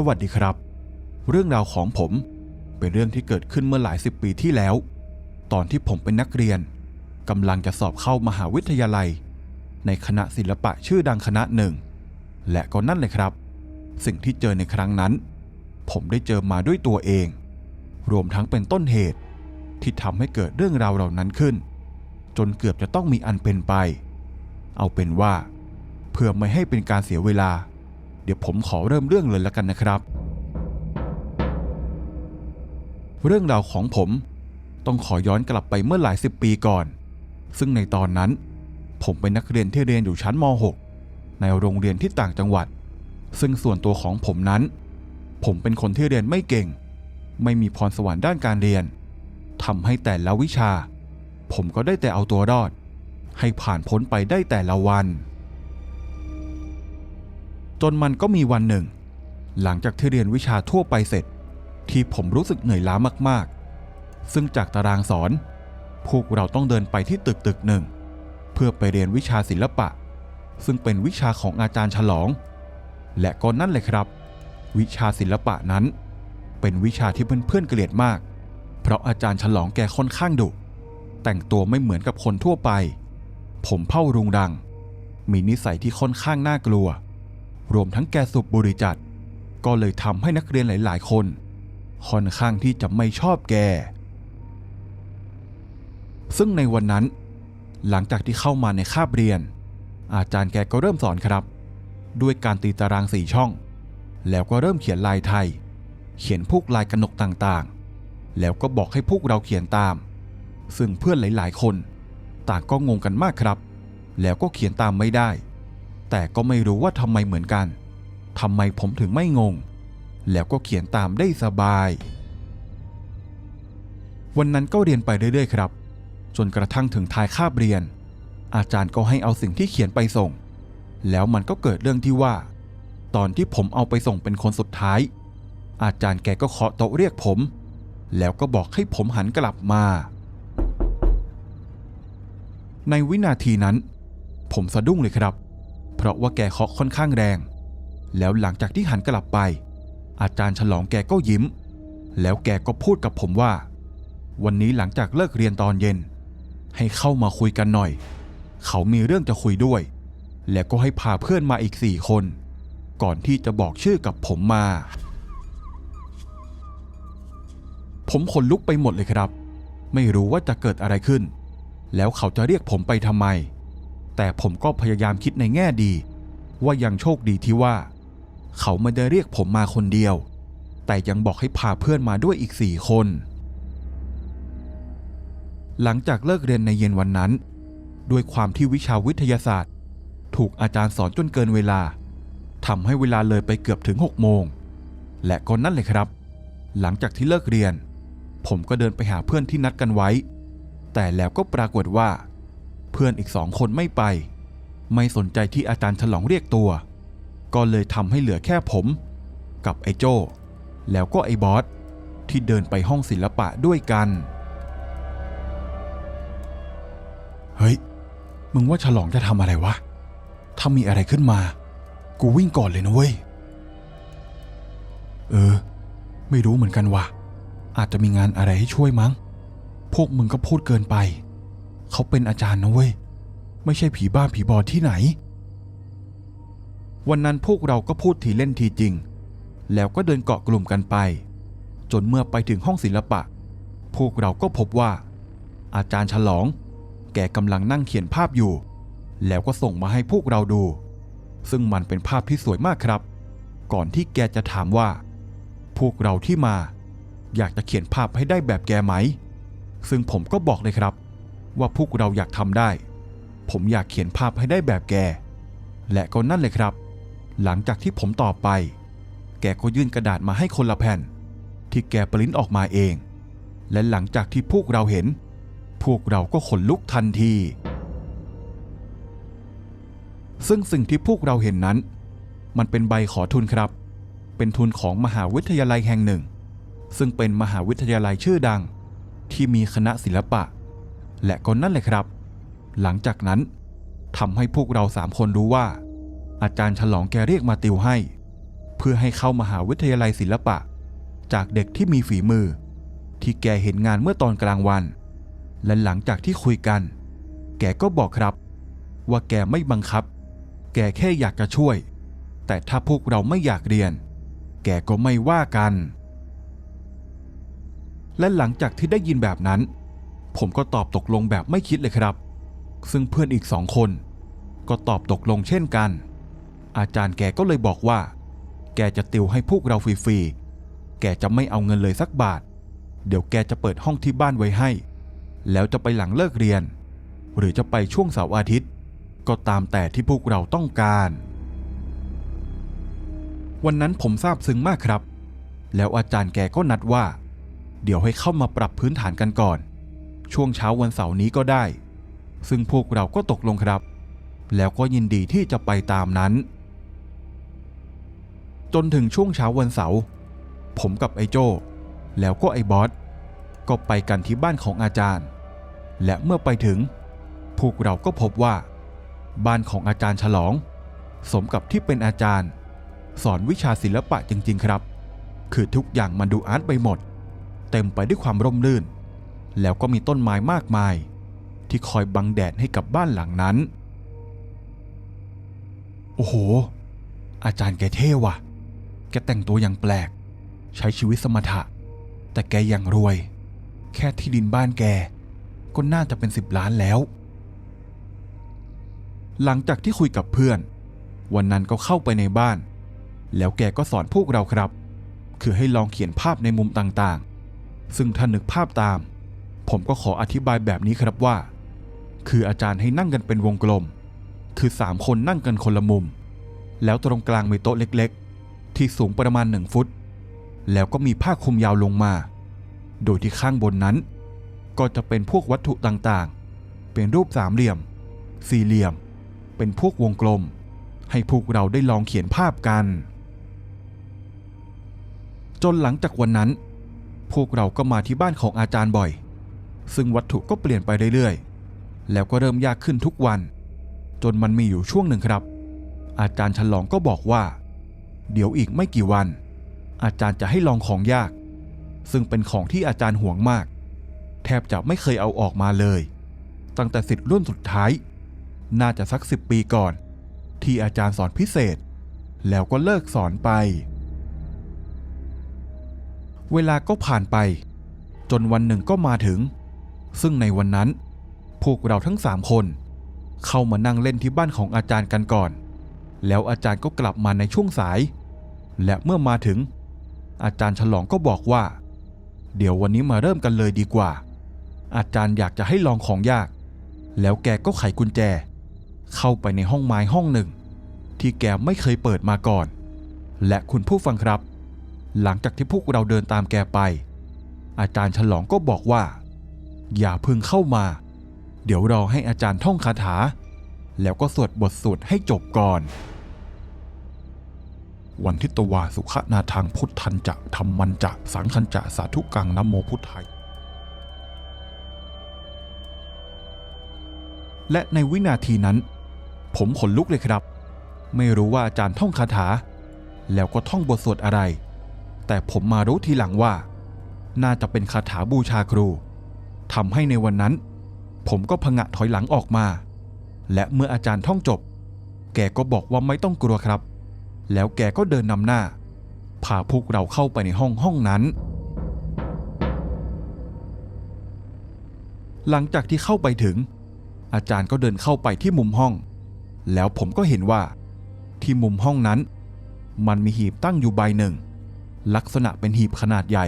สวัสดีครับ เรื่องราวของผมเป็นเรื่องที่เกิดขึ้นเมื่อหลายสิบปีที่แล้ว ตอนที่ผมเป็นนักเรียนกำลังจะสอบเข้ามหาวิทยาลัย ในคณะศิลปะชื่อดังคณะหนึ่ง และก็นั่นเลยครับ สิ่งที่เจอในครั้งนั้น ผมได้เจอมาด้วยตัวเอง รวมทั้งเป็นต้นเหตุที่ทำให้เกิดเรื่องราวเหล่านั้นขึ้น จนเกือบจะต้องมีอันเป็นไป เอาเป็นว่า เพื่อไม่ให้เป็นการเสียเวลา เดี๋ยวผมขอเริ่มเรื่องเลยละกันนะครับ เรื่องราวของผมต้องขอย้อนกลับไปเมื่อหลายสิบปีก่อน ซึ่งในตอนนั้น ผมเป็นนักเรียนที่เรียนอยู่ชั้นม .6 ในโรงเรียนที่ต่างจังหวัด ซึ่งส่วนตัวของผมนั้น ผมเป็นคนที่เรียนไม่เก่ง ไม่มีพรสวรรค์ด้านการเรียนทำให้แต่ละวิชา ผมก็ได้แต่เอาตัวรอด ให้ผ่านพ้นไปได้แต่ละวัน จนมันก็มีวันหนึ่ง หลังจากที่เรียนวิชาทั่วไปเสร็จ ที่ผมรู้สึกเหนื่อยล้ามากๆ ซึ่งจากตารางสอน พวกเราต้องเดินไปที่ตึกตึกหนึ่ง เพื่อไปเรียนวิชาศิลปะ ซึ่งเป็นวิชาของอาจารย์ฉลอง และก็นั่นเลยครับ วิชาศิลปะนั้น เป็นวิชาที่เพื่อนๆเกลียดมาก เพราะอาจารย์ฉลองแกค่อนข้างดุแต่งตัวไม่เหมือนกับคนทั่วไป ผมเผ้ารุงรัง มีนิสัยที่ค่อนข้างน่ากลัว รวมทั้งแกสูบบุหรี่จัด ก็เลยทำให้นักเรียนหลาย ๆ คนค่อนข้างที่จะไม่ชอบแก ซึ่งในวันนั้น หลังจากที่เข้ามาในคาบเรียน อาจารย์แกก็เริ่มสอนครับ ด้วยการตีตารางสี่ช่อง แล้วก็เริ่มเขียนลายไทย เขียนพวกลายกระหนกต่างๆ แล้วก็บอกให้พวกเราเขียนตาม ซึ่งเพื่อนหลาย ๆ คน ต่างก็งงกันมากครับ แล้วก็เขียนตามไม่ได้ แต่ก็ไม่รู้ว่าทำไมเหมือนกันทำไมผมถึงไม่งง แล้วก็เขียนตามได้สบาย วันนั้นก็เรียนไปเรื่อยๆครับ จนกระทั่งถึงท้ายคาบเรียน อาจารย์ก็ให้เอาสิ่งที่เขียนไปส่ง แล้วมันก็เกิดเรื่องที่ว่า ตอนที่ผมเอาไปส่งเป็นคนสุดท้าย อาจารย์แกก็เคาะโต๊ะเรียกผม แล้วก็บอกให้ผมหันกลับมา ในวินาทีนั้น ผมสะดุ้งเลยครับ ราะว่าแกเคาะค่อนข้างแรง แล้วหลังจากที่หันกลับไป อาจารย์ฉลองแกก็ยิ้ม แล้วแกก็พูดกับผมว่า วันนี้หลังจากเลิกเรียนตอนเย็น ให้เข้ามาคุยกันหน่อย เขามีเรื่องจะคุยด้วย แล้วก็ให้พาเพื่อนมาอีกสี่คน ก่อนที่จะบอกชื่อกับผมมา ผมขนลุกไปหมดเลยครับ ไม่รู้ว่าจะเกิดอะไรขึ้น แล้วเขาจะเรียกผมไปทำไม แต่ผมก็พยายามคิดในแง่ดี ว่ายังโชคดีที่ว่า เขาไม่ได้เรียกผมมาคนเดียว แต่ยังบอกให้พาเพื่อนมาด้วยอีกสี่คน หลังจากเลิกเรียนในเย็นวันนั้น ด้วยความที่วิชาวิทยาศาสตร์ ถูกอาจารย์สอนจนเกินเวลาทำให้เวลาเลยไปเกือบถึง6โมง และก็นั่นเลยครับ หลังจากที่เลิกเรียน ผมก็เดินไปหาเพื่อนที่นัดกันไว้ แต่แล้วก็ปรากฏว่า เพื่อนอีกสองคนไม่ไป ไม่สนใจที่อาจารย์ฉลองเรียกตัว ก็เลยทำให้เหลือแค่ผม กับไอ้โจ้ แล้วก็ไอ้บอส ที่เดินไปห้องศิลปะด้วยกัน เฮ้ย มึงว่าฉลองจะทำอะไรวะ ถ้ามีอะไรขึ้นมา กูวิ่งก่อนเลยนะเว้ย เออ ไม่รู้เหมือนกันว่ะอาจจะมีงานอะไรให้ช่วยมั้ง พวกมึงก็พูดเกินไป เขาเป็นอาจารย์นะเว้ย ไม่ใช่ผีบ้าผีบอที่ไหน วันนั้นพวกเราก็พูดทีเล่นทีจริง แล้วก็เดินเกาะกลุ่มกันไป จนเมื่อไปถึงห้องศิลปะ พวกเราก็พบว่า อาจารย์ฉลอง แกกำลังนั่งเขียนภาพอยู่ แล้วก็ส่งมาให้พวกเราดู ซึ่งมันเป็นภาพที่สวยมากครับ ก่อนที่แกจะถามว่า พวกเราที่มา อยากจะเขียนภาพให้ได้แบบแกไหม ซึ่งผมก็บอกเลยครับ ว่าพวกเราอยากทำได้ ผมอยากเขียนภาพให้ได้แบบแก และก็นั่นเลยครับ หลังจากที่ผมตอบไป แกก็ยื่นกระดาษมาให้คนละแผ่น ที่แกปริ้นออกมาเอง และหลังจากที่พวกเราเห็น พวกเราก็ขนลุกทันที ซึ่งสิ่งที่พวกเราเห็นนั้น มันเป็นใบขอทุนครับ เป็นทุนของมหาวิทยาลัยแห่งหนึ่งซึ่งเป็นมหาวิทยาลัยชื่อดัง ที่มีคณะศิลปะ และก็นั่นเลยครับ หลังจากนั้นทำให้พวกเราสามคนรู้ว่า อาจารย์ฉลองแกเรียกมาติวให้ เพื่อให้เข้ามหาวิทยาลัยศิลปะ จากเด็กที่มีฝีมือ ที่แกเห็นงานเมื่อตอนกลางวัน และหลังจากที่คุยกัน แกก็บอกครับ ว่าแกไม่บังคับ แกแค่อยากจะช่วย แต่ถ้าพวกเราไม่อยากเรียน แกก็ไม่ว่ากัน และหลังจากที่ได้ยินแบบนั้น ผมก็ตอบตกลงแบบไม่คิดเลยครับ ซึ่งเพื่อนอีกสองคน ก็ตอบตกลงเช่นกัน อาจารย์แกก็เลยบอกว่า แกจะติวให้พวกเราฟรีๆ แกจะไม่เอาเงินเลยสักบาท เดี๋ยวแกจะเปิดห้องที่บ้านไว้ให้ แล้วจะไปหลังเลิกเรียน หรือจะไปช่วงเสาร์อาทิตย์ ก็ตามแต่ที่พวกเราต้องการ วันนั้นผมซาบซึ้งมากครับ แล้วอาจารย์แกก็นัดว่า เดี๋ยวให้เข้ามาปรับพื้นฐานกันก่อน ช่วงเช้าวันเสาร์นี้ก็ได้ ซึ่งพวกเราก็ตกลงครับ แล้วก็ยินดีที่จะไปตามนั้น จนถึงช่วงเช้าวันเสาร์ผมกับไอ้โจแล้วก็ไอ้บอสก็ไปกันที่บ้านของอาจารย์ และเมื่อไปถึง พวกเราก็พบว่า บ้านของอาจารย์ฉลอง สมกับที่เป็นอาจารย์ สอนวิชาศิลปะจริง ๆ ครับ คือทุกอย่างมันดูอาร์ตไปหมด เต็มไปด้วยความร่มรื่น แล้วก็มีต้นไม้มากมาย ที่คอยบังแดดให้กับบ้านหลังนั้น โอ้โห อาจารย์แกเท่ว่ะ แกแต่งตัวอย่างแปลก ใช้ชีวิตสมถะ แต่แกยังรวย แค่ที่ดินบ้านแก ก็น่าจะเป็นสิบล้านแล้ว หลังจากที่คุยกับเพื่อน วันนั้นก็เข้าไปในบ้าน แล้วแกก็สอนพวกเราครับ คือให้ลองเขียนภาพในมุมต่างๆ ซึ่งถ้านึกภาพตาม ผมก็ขออธิบายแบบนี้ครับว่า คืออาจารย์ให้นั่งกันเป็นวงกลม คือสามคนนั่งกันคนละมุม แล้วตรงกลางมีโต๊ะเล็กๆ ที่สูงประมาณหนึ่งฟุต แล้วก็มีผ้าคลุมยาวลงมา โดยที่ข้างบนนั้น ก็จะเป็นพวกวัตถุต่างๆ เป็นรูปสามเหลี่ยม สี่เหลี่ยม เป็นพวกวงกลม ให้พวกเราได้ลองเขียนภาพกัน จนหลังจากวันนั้น พวกเราก็มาที่บ้านของอาจารย์บ่อย ซึ่งวัตถุก็เปลี่ยนไปเรื่อยๆ แล้วก็เริ่มยากขึ้นทุกวัน จนมันมีอยู่ช่วงหนึ่งครับ อาจารย์ฉลองก็บอกว่า เดี๋ยวอีกไม่กี่วัน อาจารย์จะให้ลองของยาก ซึ่งเป็นของที่อาจารย์ห่วงมาก แทบจะไม่เคยเอาออกมาเลย ตั้งแต่สิทธิ์รุ่นสุดท้าย น่าจะสักสิบปีก่อน ที่อาจารย์สอนพิเศษ แล้วก็เลิกสอนไป เวลาก็ผ่านไปจนวันหนึ่งก็มาถึง ซึ่งในวันนั้น พวกเราทั้งสามคน เข้ามานั่งเล่นที่บ้านของอาจารย์กันก่อน แล้วอาจารย์ก็กลับมาในช่วงสาย และเมื่อมาถึง อาจารย์ฉลองก็บอกว่า เดี๋ยววันนี้มาเริ่มกันเลยดีกว่า อาจารย์อยากจะให้ลองของยาก แล้วแกก็ไขกุญแจ เข้าไปในห้องไม้ห้องหนึ่ง ที่แกไม่เคยเปิดมาก่อน และคุณผู้ฟังครับ หลังจากที่พวกเราเดินตามแกไปอาจารย์ฉลองก็บอกว่า อย่าเพึ่งเข้ามา เดี๋ยวรอให้อาจารย์ท่องคาถา แล้วก็สวดบทสวดให้จบก่อน วันทิตวาสุขนาทางพุทธันจะธรรมันจะสังคันจะสาธุกังนโมพุทไทยและในวินาทีนั้น ผมขนลุกเลยครับ ไม่รู้ว่าอาจารย์ท่องคาถา แล้วก็ท่องบทสวดอะไร แต่ผมมารู้ทีหลังว่า น่าจะเป็นคาถาบูชาครู ทำให้ในวันนั้น ผมก็พงะถอยหลังออกมา และเมื่ออาจารย์ท่องจบ แกก็บอกว่าไม่ต้องกลัวครับ แล้วแกก็เดินนำหน้า พาพวกเราเข้าไปในห้องห้องนั้น หลังจากที่เข้าไปถึง อาจารย์ก็เดินเข้าไปที่มุมห้อง แล้วผมก็เห็นว่า ที่มุมห้องนั้น มันมีหีบตั้งอยู่ใบหนึ่ง ลักษณะเป็นหีบขนาดใหญ่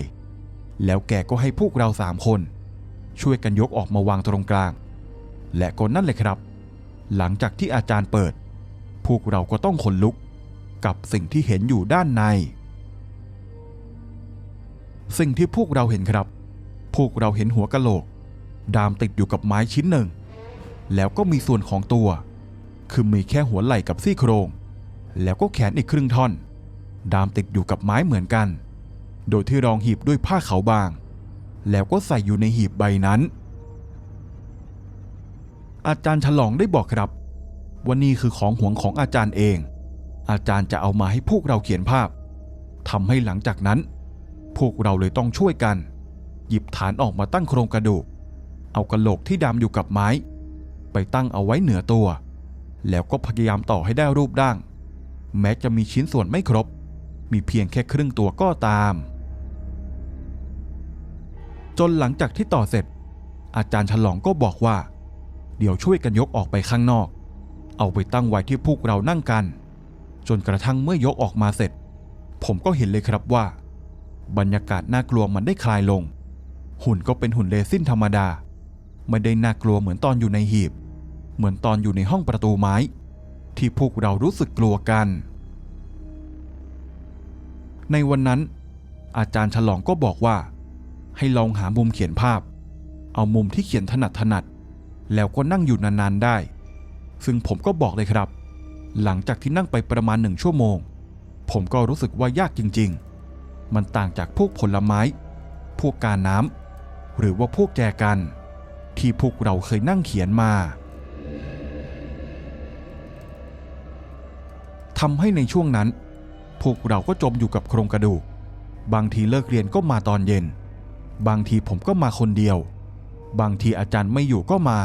แล้วแกก็ให้พวกเราสามคน ช่วยกันยกออกมาวางตรงกลาง และก็นั่นเลยครับ หลังจากที่อาจารย์เปิด พวกเราก็ต้องขนลุกกับสิ่งที่เห็นอยู่ด้านใน สิ่งที่พวกเราเห็นครับ พวกเราเห็นหัวกะโหลก ดามติดอยู่กับไม้ชิ้นหนึ่ง แล้วก็มีส่วนของตัว คือมีแค่หัวไหล่กับซี่โครง แล้วก็แขนอีกครึ่งท่อน ดามติดอยู่กับไม้เหมือนกัน โดยที่รองหีบด้วยผ้าขาวบาง แล้วก็ใส่อยู่ในหีบใบนั้น อาจารย์ฉลองได้บอกครับว่านี่คือของหวงของอาจารย์เอง อาจารย์จะเอามาให้พวกเราเขียนภาพทำให้หลังจากนั้น พวกเราเลยต้องช่วยกัน หยิบฐานออกมาตั้งโครงกระดูก เอากระโหลกที่ดำอยู่กับไม้ ไปตั้งเอาไว้เหนือตัว แล้วก็พยายามต่อให้ได้รูปร่าง แม้จะมีชิ้นส่วนไม่ครบ มีเพียงแค่ครึ่งตัวก็ตาม จนหลังจากที่ต่อเสร็จ อาจารย์ฉลองก็บอกว่า เดี๋ยวช่วยกันยกออกไปข้างนอก เอาไปตั้งไว้ที่พวกเรานั่งกัน จนกระทั่งเมื่อยกออกมาเสร็จ ผมก็เห็นเลยครับว่า บรรยากาศน่ากลัวมันได้คลายลง หุ่นก็เป็นหุ่นเลซินธรรมดา ไม่ได้น่ากลัวเหมือนตอนอยู่ในหีบ เหมือนตอนอยู่ในห้องประตูไม้ ที่พวกเรารู้สึกกลัวกัน ในวันนั้น อาจารย์ฉลองก็บอกว่า ให้ลองหามุมเขียนภาพ เอามุมที่เขียนถนัดถนัด แล้วก็นั่งอยู่นานๆได้ ซึ่งผมก็บอกเลยครับ หลังจากที่นั่งไปประมาณหนึ่งชั่วโมง ผมก็รู้สึกว่ายากจริง ๆ มันต่างจากพวกผลไม้ พวกการน้ำหรือว่าพวกแจกัน ที่พวกเราเคยนั่งเขียนมาทำให้ในช่วงนั้น พวกเราก็จมอยู่กับโครงกระดูก บางทีเลิกเรียนก็มาตอนเย็น บางทีผมก็มาคนเดียว บางทีอาจารย์ไม่อยู่ก็มา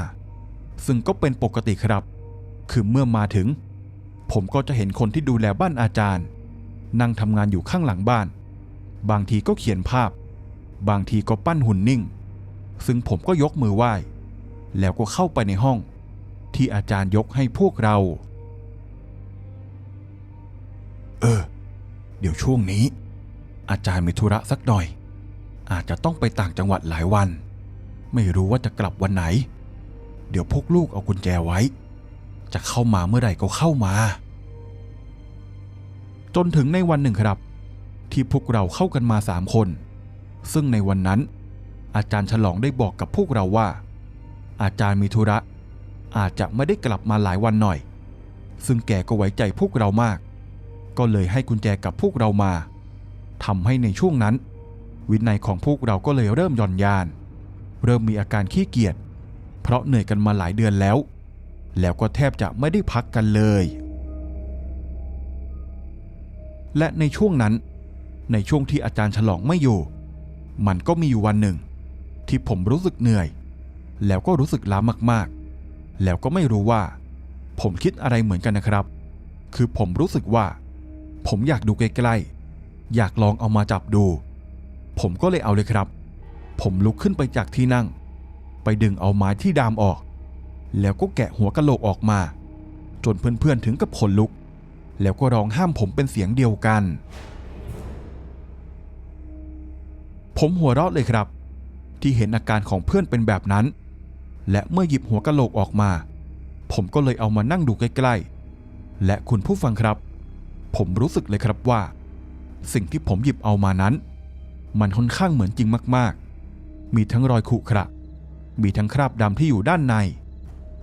ซึ่งก็เป็นปกติครับ คือเมื่อมาถึง ผมก็จะเห็นคนที่ดูแลบ้านอาจารย์ นั่งทำงานอยู่ข้างหลังบ้าน บางทีก็เขียนภาพ บางทีก็ปั้นหุ่นนิ่ง ซึ่งผมก็ยกมือไหว้ แล้วก็เข้าไปในห้อง ที่อาจารย์ยกให้พวกเรา เออ เดี๋ยวช่วงนี้ อาจารย์มีธุระสักหน่อย อาจจะต้องไปต่างจังหวัดหลายวัน ไม่รู้ว่าจะกลับวันไหน เดี๋ยวพวกลูกเอากุญแจไว้ จะเข้ามาเมื่อไหร่ก็เข้ามา จนถึงในวันหนึ่งครับ ที่พวกเราเข้ากันมาสามคน ซึ่งในวันนั้น อาจารย์ฉลองได้บอกกับพวกเราว่า อาจารย์มีธุระ อาจจะไม่ได้กลับมาหลายวันหน่อย ซึ่งแกก็ไว้ใจพวกเรามาก ก็เลยให้กุญแจกับพวกเรามาทำให้ในช่วงนั้น วินัยของพวกเราก็เลยเริ่มหย่อนยาน เริ่มมีอาการขี้เกียจ เพราะเหนื่อยกันมาหลายเดือนแล้ว แล้วก็แทบจะไม่ได้พักกันเลย และในช่วงนั้น ในช่วงที่อาจารย์ฉลองไม่อยู่ มันก็มีอยู่วันหนึ่ง ที่ผมรู้สึกเหนื่อย แล้วก็รู้สึกล้ามากๆ แล้วก็ไม่รู้ว่า ผมคิดอะไรเหมือนกันนะครับ คือผมรู้สึกว่า ผมอยากดูใกล้ๆ อยากลองเอามาจับดู ผมก็เลยเอาเลยครับ ผมลุกขึ้นไปจากที่นั่ง ไปดึงเอาไม้ที่ดามออก แล้วก็แกะหัวกะโหลกออกมา จนเพื่อนๆถึงกับขนลุก แล้วก็ร้องห้ามผมเป็นเสียงเดียวกัน ผมหัวเราะเลยครับ ที่เห็นอาการของเพื่อนเป็นแบบนั้น และเมื่อหยิบหัวกะโหลกออกมา ผมก็เลยเอามานั่งดูใกล้ๆ และคุณผู้ฟังครับ ผมรู้สึกเลยครับว่า สิ่งที่ผมหยิบเอามานั้น มันค่อนข้างเหมือนจริงมากๆ มีทั้งรอยขรุขระ มีทั้งคราบดำที่อยู่ด้านใน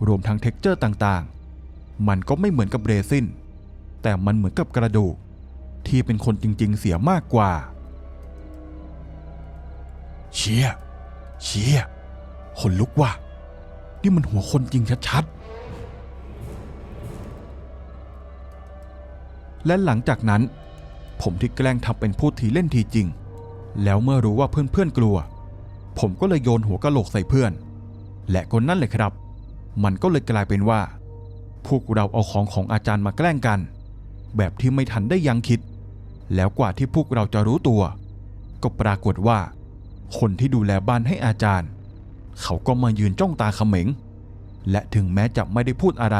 รวมทั้งเท็กเจอร์ต่างๆ มันก็ไม่เหมือนกับเรซิน แต่มันเหมือนกับกระดูก ที่เป็นคนจริง ๆ เสียมากกว่า เชียเชียขนลุกว่ะ นี่มันหัวคนจริงชัดๆ และหลังจากนั้น ผมที่แกล้งทำเป็นพูดทีเล่นทีจริง แล้วเมื่อรู้ว่าเพื่อนๆกลัว ผมก็เลยโยนหัวกะโหลกใส่เพื่อน และคนนั่นเลยครับ มันก็เลยกลายเป็นว่า พวกเราเอาของของอาจารย์มาแกล้งกัน แบบที่ไม่ทันได้ยังคิด แล้วกว่าที่พวกเราจะรู้ตัว ก็ปรากฏว่า คนที่ดูแลบ้านให้อาจารย์ เขาก็มายืนจ้องตาเขม็ง และถึงแม้จะไม่ได้พูดอะไร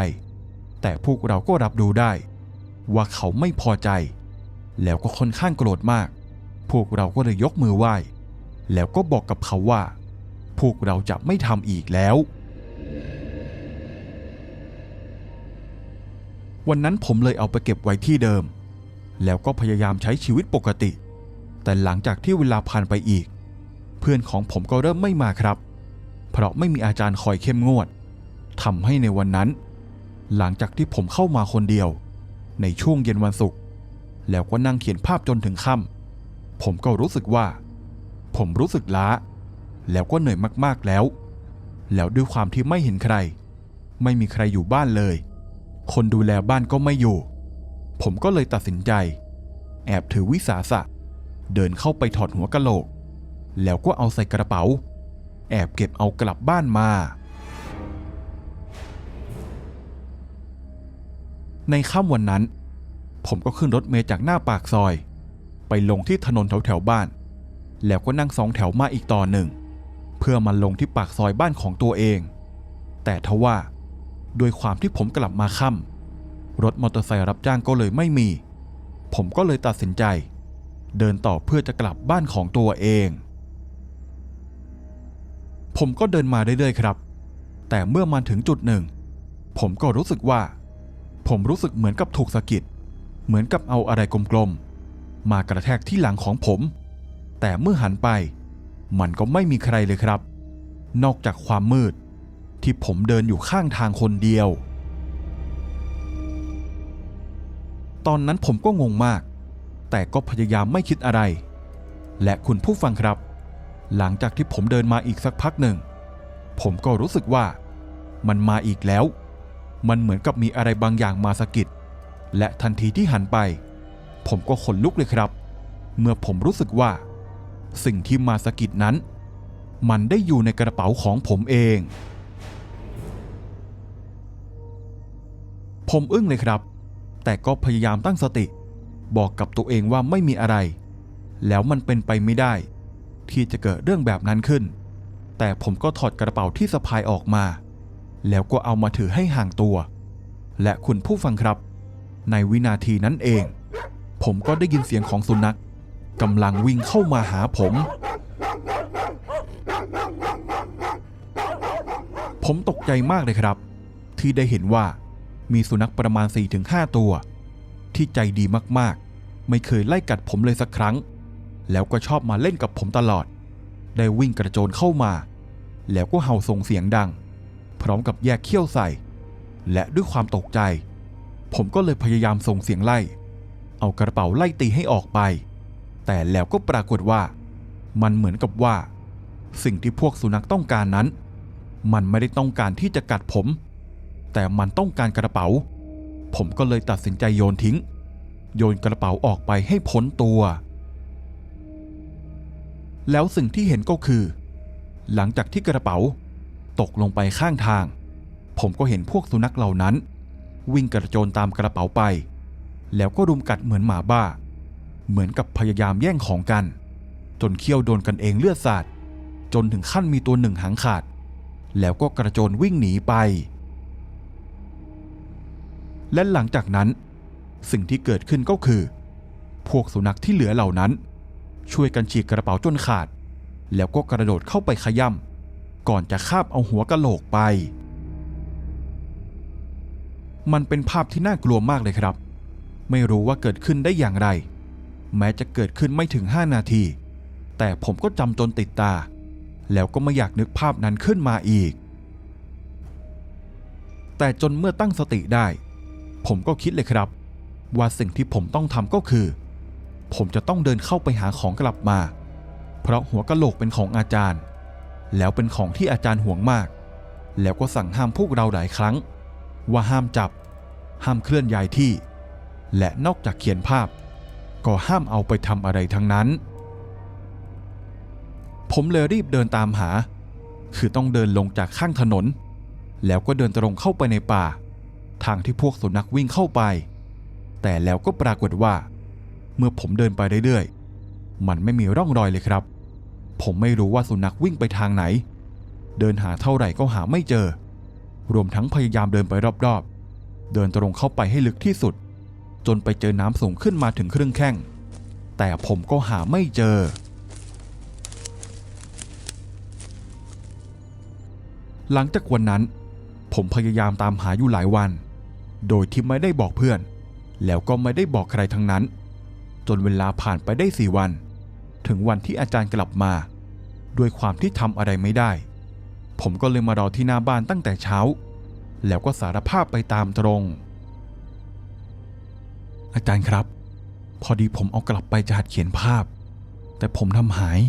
แต่พวกเราก็รับดูได้ ว่าเขาไม่พอใจ แล้วก็ค่อนข้างโกรธมาก พวกเราก็เลยยกมือไหว้ แล้วก็บอกกับเขาว่า พวกเราจะไม่ทำอีกแล้ว วันนั้นผมเลยเอาไปเก็บไว้ที่เดิม แล้วก็พยายามใช้ชีวิตปกติ แต่หลังจากที่เวลาผ่านไปอีก เพื่อนของผมก็เริ่มไม่มาครับ เพราะไม่มีอาจารย์คอยเข้มงวดทำให้ในวันนั้น หลังจากที่ผมเข้ามาคนเดียว ในช่วงเย็นวันศุกร์แล้วก็นั่งเขียนภาพจนถึงค่ำ ผมก็รู้สึกว่า ผมรู้สึกล้า แล้วก็เหนื่อยมากๆแล้ว แล้วด้วยความที่ไม่เห็นใคร ไม่มีใครอยู่บ้านเลย คนดูแลบ้านก็ไม่อยู่ ผมก็เลยตัดสินใจ แอบถือวิสาสะ เดินเข้าไปถอดหัวกะโหลก แล้วก็เอาใส่กระเป๋า แอบเก็บเอากลับบ้านมา ในค่ำวันนั้น ผมก็ขึ้นรถเมล์จากหน้าปากซอย ไปลงที่ถนนแถวแถวๆบ้าน แล้วก็นั่งสองแถวมาอีกต่อหนึ่ง เพื่อมาลงที่ปากซอยบ้านของตัวเอง แต่ทว่าด้วยความที่ผมกลับมาค่ำรถมอเตอร์ไซค์รับจ้างก็เลยไม่มี ผมก็เลยตัดสินใจ เดินต่อเพื่อจะกลับบ้านของตัวเอง ผมก็เดินมาเรื่อยๆครับ แต่เมื่อมาถึงจุดหนึ่ง ผมก็รู้สึกว่า ผมรู้สึกเหมือนกับถูกสะกิด เหมือนกับเอาอะไรกลมๆ มากระแทกที่หลังของผม แต่เมื่อหันไป มันก็ไม่มีใครเลยครับ นอกจากความมืด ที่ผมเดินอยู่ข้างทางคนเดียว ตอนนั้นผมก็งงมาก แต่ก็พยายามไม่คิดอะไร และคุณผู้ฟังครับ หลังจากที่ผมเดินมาอีกสักพักหนึ่ง ผมก็รู้สึกว่า มันมาอีกแล้ว มันเหมือนกับมีอะไรบางอย่างมาสะกิดและทันทีที่หันไป ผมก็ขนลุกเลยครับ เมื่อผมรู้สึกว่า สิ่งที่มาสะกิดนั้น มันได้อยู่ในกระเป๋าของผมเอง ผมอึ้งเลยครับ แต่ก็พยายามตั้งสติ บอกกับตัวเองว่าไม่มีอะไร แล้วมันเป็นไปไม่ได้ ที่จะเกิดเรื่องแบบนั้นขึ้น แต่ผมก็ถอดกระเป๋าที่สะพายออกมา แล้วก็เอามาถือให้ห่างตัว และคุณผู้ฟังครับ ในวินาทีนั้นเอง ผมก็ได้ยินเสียงของสุนัขกำลังวิ่งเข้ามาหาผม ผมตกใจมากเลยครับ ที่ได้เห็นว่ามีสุนัขประมาณ 4-5 ตัว ที่ใจดีมากๆ ไม่เคยไล่กัดผมเลยสักครั้ง แล้วก็ชอบมาเล่นกับผมตลอด ได้วิ่งกระโจนเข้ามา แล้วก็เห่าส่งเสียงดัง พร้อมกับแยกเขี้ยวใส่ และด้วยความตกใจ ผมก็เลยพยายามส่งเสียงไล่ เอากระเป๋าไล่ตีให้ออกไป แต่แล้วก็ปรากฏว่า มันเหมือนกับว่า สิ่งที่พวกสุนัขต้องการนั้น มันไม่ได้ต้องการที่จะกัดผม แต่มันต้องการกระเป๋า ผมก็เลยตัดสินใจโยนทิ้ง โยนกระเป๋าออกไปให้พ้นตัว แล้วสิ่งที่เห็นก็คือ หลังจากที่กระเป๋า ตกลงไปข้างทาง ผมก็เห็นพวกสุนัขเหล่านั้น วิ่งกระโจนตามกระเป๋าไป แล้วก็รุมกัดเหมือนหมาบ้า เหมือนกับพยายามแย่งของกัน จนเคี้ยวโดนกันเองเลือดสาด จนถึงขั้นมีตัวหนึ่งหางขาด แล้วก็กระโจนวิ่งหนีไป และหลังจากนั้น สิ่งที่เกิดขึ้นก็คือ พวกสุนัขที่เหลือเหล่านั้น ช่วยกันฉีกกระเป๋าจนขาด แล้วก็กระโดดเข้าไปขย่ำก่อนจะคาบเอาหัวกะโหลกไป มันเป็นภาพที่น่ากลัวมากเลยครับ ไม่รู้ว่าเกิดขึ้นได้อย่างไร แม้จะเกิดขึ้นไม่ถึง 5 นาที แต่ผมก็จำจนติดตา แล้วก็ไม่อยากนึกภาพนั้นขึ้นมาอีก แต่จนเมื่อตั้งสติได้ ผมก็คิดเลยครับ ว่าสิ่งที่ผมต้องทำก็คือ ผมจะต้องเดินเข้าไปหาของกลับมา เพราะหัวกะโหลกเป็นของอาจารย์ แล้วเป็นของที่อาจารย์ห่วงมาก แล้วก็สั่งห้ามพวกเราหลายครั้ง ว่าห้ามจับ ห้ามเคลื่อนย้ายที่ และนอกจากเขียนภาพ ก็ห้ามเอาไปทำอะไรทั้งนั้น ผมเลยรีบเดินตามหา คือต้องเดินลงจากข้างถนน แล้วก็เดินตรงเข้าไปในป่า ทางที่พวกสุนัขวิ่งเข้าไป แต่แล้วก็ปรากฏว่า เมื่อผมเดินไปเรื่อยๆ มันไม่มีร่องรอยเลยครับ ผมไม่รู้ว่าสุนัขวิ่งไปทางไหน เดินหาเท่าไหร่ก็หาไม่เจอ รวมทั้งพยายามเดินไปรอบๆ เดินตรงเข้าไปให้ลึกที่สุด จนไปเจอน้ำสูงขึ้นมาถึงครึ่งแข้ง แต่ผมก็หาไม่เจอ หลังจากวันนั้น ผมพยายามตามหาอยู่หลายวัน โดยที่ไม่ได้บอกเพื่อน แล้วก็ไม่ได้บอกใครทั้งนั้น จนเวลาผ่านไปได้สี่วัน ถึงวันที่อาจารย์กลับมา ด้วยความที่ทำอะไรไม่ได้ ผมก็เลยมารอที่หน้าบ้านตั้งแต่เช้า แล้วก็สารภาพไปตามตรง อาจารย์ครับ พอดีผมเอากลับไปจะหัดเขียนภาพ แต่ผมทำหาย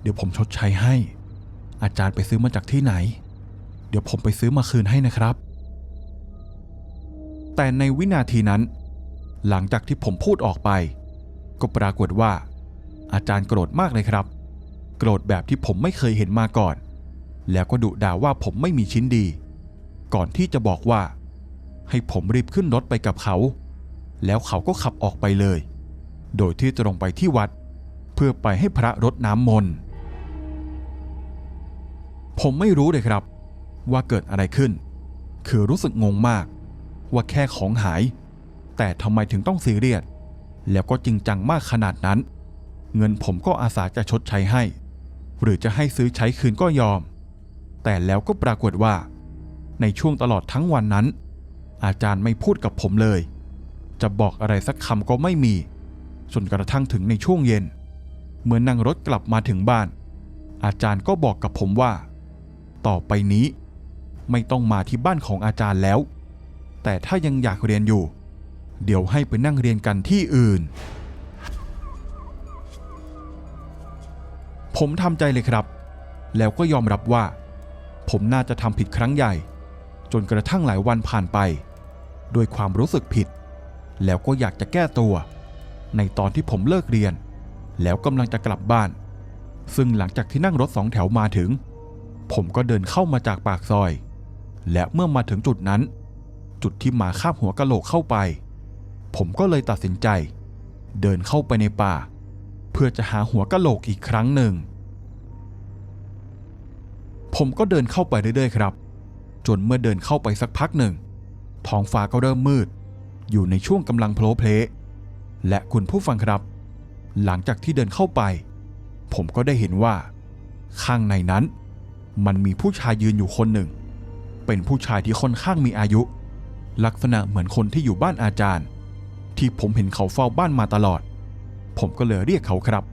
เดี๋ยวผมชดใช้ให้ อาจารย์ไปซื้อมาจากที่ไหน เดี๋ยวผมไปซื้อมาคืนให้นะครับ แต่ในวินาทีนั้น หลังจากที่ผมพูดออกไป ก็ปรากฏว่า อาจารย์โกรธมากเลยครับ โกรธแบบที่ผมไม่เคยเห็นมาก่อน แล้วก็ดุด่าว่าผมไม่มีชิ้นดี ก่อนที่จะบอกว่า ให้ผมรีบขึ้นรถไปกับเขา แล้วเขาก็ขับออกไปเลย โดยที่ตรงไปที่วัด เพื่อไปให้พระรดน้ำมนต์ ผมไม่รู้เลยครับ ว่าเกิดอะไรขึ้น คือรู้สึกงงมาก ว่าแค่ของหาย แต่ทำไมถึงต้องซีเรียส แล้วก็จริงจังมากขนาดนั้น เงินผมก็อาสาจะชดใช้ให้ หรือจะให้ซื้อใช้คืนก็ยอม แต่แล้วก็ปรากฏว่า ในช่วงตลอดทั้งวันนั้น อาจารย์ไม่พูดกับผมเลย จะบอกอะไรสักคำก็ไม่มีจนกระทั่งถึงในช่วงเย็น เมื่อนั่งรถกลับมาถึงบ้าน อาจารย์ก็บอกกับผมว่า ต่อไปนี้ ไม่ต้องมาที่บ้านของอาจารย์แล้ว แต่ถ้ายังอยากเรียนอยู่ เดี๋ยวให้ไปนั่งเรียนกันที่อื่น ผมทำใจเลยครับ แล้วก็ยอมรับว่า ผมน่าจะทำผิดครั้งใหญ่ จนกระทั่งหลายวันผ่านไป ด้วยความรู้สึกผิด แล้วก็อยากจะแก้ตัว ในตอนที่ผมเลิกเรียน แล้วกำลังจะกลับบ้าน ซึ่งหลังจากที่นั่งรถสองแถวมาถึง ผมก็เดินเข้ามาจากปากซอย และเมื่อมาถึงจุดนั้น จุดที่หมาคาบหัวกะโหลกเข้าไป ผมก็เลยตัดสินใจ เดินเข้าไปในป่า เพื่อจะหาหัวกะโหลกอีกครั้งหนึ่ง ผมก็เดินเข้าไปเรื่อยๆครับ จนเมื่อเดินเข้าไปสักพักหนึ่งท้องฟ้าก็เริ่มมืด อยู่ในช่วงกำลังโผล่เพลและคุณผู้ฟังครับ หลังจากที่เดินเข้าไป ผมก็ได้เห็นว่า ข้างในนั้น มันมีผู้ชายยืนอยู่คนหนึ่ง เป็นผู้ชายที่ค่อนข้างมีอายุ ลักษณะเหมือนคนที่อยู่บ้านอาจารย์ ที่ผมเห็นเขาเฝ้าบ้านมาตลอด ผมก็เลยเรียกเขาครับ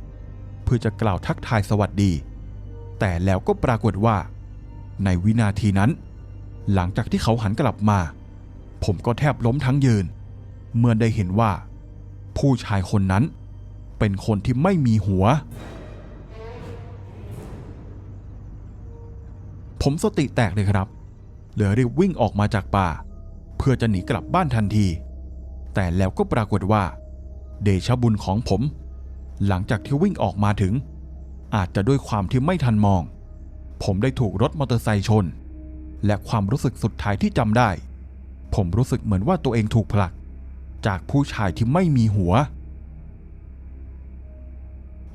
เพื่อจะกล่าวทักทายสวัสดี แต่แล้วก็ปรากฏว่า ในวินาทีนั้น หลังจากที่เขาหันกลับมา ผมก็แทบล้มทั้งยืนเเมื่อได้เห็นว่า ผู้ชายคนนั้นเป็นคนที่ไม่มีหัว ผมสติแตกเลยครับ เหลยรีบวิ่งออกมาจากป่า เพื่อจะหนีกลับบ้านทันที แต่แล้วก็ปรากฏว่า เดชบุญของผม หลังจากที่วิ่งออกมาถึง อาจจะด้วยความที่ไม่ทันมอง ผมได้ถูกรถมอเตอร์ไซค์ชน และความรู้สึกสุดท้ายที่จำได้ ผมรู้สึกเหมือนว่าตัวเองถูกผลัก จากผู้ชายที่ไม่มีหัว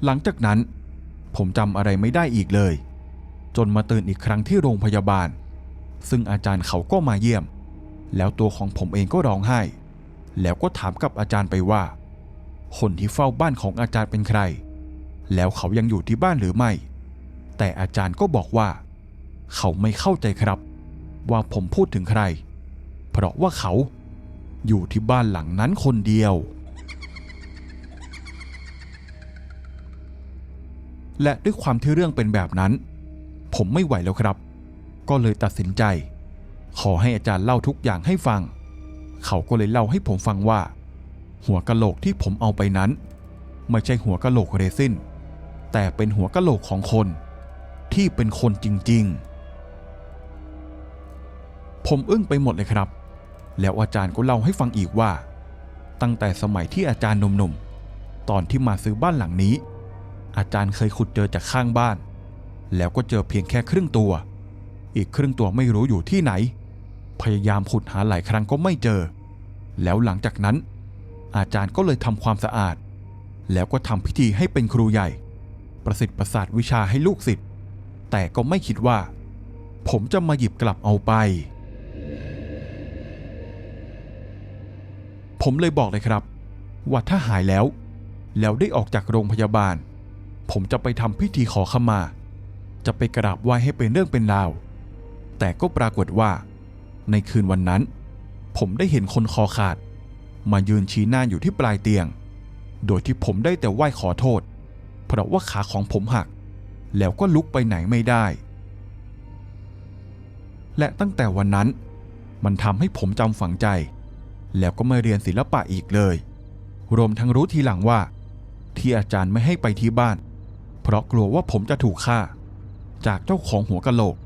หลังจากนั้น ผมจำอะไรไม่ได้อีกเลย จนมาตื่นอีกครั้งที่โรงพยาบาล ซึ่งอาจารย์เขาก็มาเยี่ยม แล้วตัวของผมเองก็ร้องไห้ แล้วก็ถามกับอาจารย์ไปว่า คนที่เฝ้าบ้านของอาจารย์เป็นใคร แล้วเขายังอยู่ที่บ้านหรือไม่ แต่อาจารย์ก็บอกว่า เขาไม่เข้าใจครับ ว่าผมพูดถึงใคร เพราะว่าเขา อยู่ที่บ้านหลังนั้นคนเดียว และด้วยความที่เรื่องเป็นแบบนั้น ผมไม่ไหวแล้วครับ ก็เลยตัดสินใจ ขอให้อาจารย์เล่าทุกอย่างให้ฟัง เขาก็เลยเล่าให้ผมฟังว่า หัวกะโหลกที่ผมเอาไปนั้น ไม่ใช่หัวกะโหลกเรซินแต่เป็นหัวกะโหลกของคน ที่เป็นคนจริง ๆ ผมอึ้งไปหมดเลยครับ แล้วอาจารย์ก็เล่าให้ฟังอีกว่า ตั้งแต่สมัยที่อาจารย์หนุ่มๆ ตอนที่มาซื้อบ้านหลังนี้ อาจารย์เคยขุดเจอจากข้างบ้าน แล้วก็เจอเพียงแค่ครึ่งตัว อีกครึ่งตัวไม่รู้อยู่ที่ไหน พยายามขุดหาหลายครั้งก็ไม่เจอ แล้วหลังจากนั้น อาจารย์ก็เลยทำความสะอาด แล้วก็ทำพิธีให้เป็นครูใหญ่ ประสิทธิ์ประสาทวิชาให้ลูกศิษย์แต่ก็ไม่คิดว่า ผมจะมาหยิบกลับเอาไป ผมเลยบอกเลยครับ ว่าถ้าหายแล้ว แล้วได้ออกจากโรงพยาบาล ผมจะไปทำพิธีขอขมา จะไปกราบไหว้ให้เป็นเรื่องเป็นราว แต่ก็ปรากฏว่า ในคืนวันนั้น ผมได้เห็นคนคอขาด มายืนชี้หน้าอยู่ที่ปลายเตียง โดยที่ผมได้แต่ไหว้ขอโทษ เพราะว่าขาของผมหัก แล้วก็ลุกไปไหนไม่ได้ และตั้งแต่วันนั้น มันทำให้ผมจำฝังใจ แล้วก็ไม่เรียนศิลปะอีกเลย รวมทั้งรู้ทีหลังว่า ที่อาจารย์ไม่ให้ไปที่บ้าน เพราะกลัวว่าผมจะถูกฆ่า จากเจ้าของหัวกะโหลก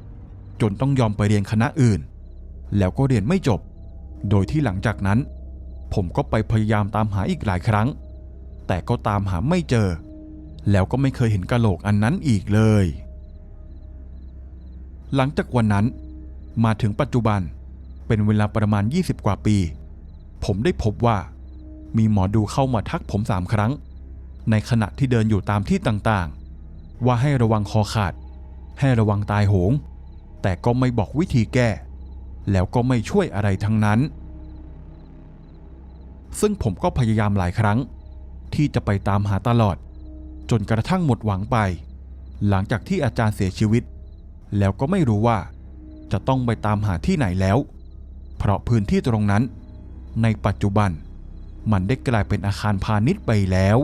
จนต้องยอมไปเรียนคณะอื่น แล้วก็เรียนไม่จบ โดยที่หลังจากนั้น ผมก็ไปพยายามตามหาอีกหลายครั้ง แต่ก็ตามหาไม่เจอ แล้วก็ไม่เคยเห็นกะโหลกอันนั้นอีกเลย หลังจากวันนั้น มาถึงปัจจุบันเป็นเวลาประมาณ 20 กว่าปี ผมได้พบว่า มีหมอดูเข้ามาทักผมสามครั้ง ในขณะที่เดินอยู่ตามที่ต่างๆ ว่าให้ระวังคอขาด ให้ระวังตายโหง แต่ก็ไม่บอกวิธีแก้ แล้วก็ไม่ช่วยอะไรทั้งนั้น ซึ่งผมก็พยายามหลายครั้ง ที่จะไปตามหาตลอด จนกระทั่งหมดหวังไป หลังจากที่อาจารย์เสียชีวิต แล้วก็ไม่รู้ว่าจะต้องไปตามหาที่ไหนแล้ว เพราะพื้นที่ตรงนั้น ในปัจจุบัน มันได้กลายเป็นอาคารพาณิชย์ไปแล้ว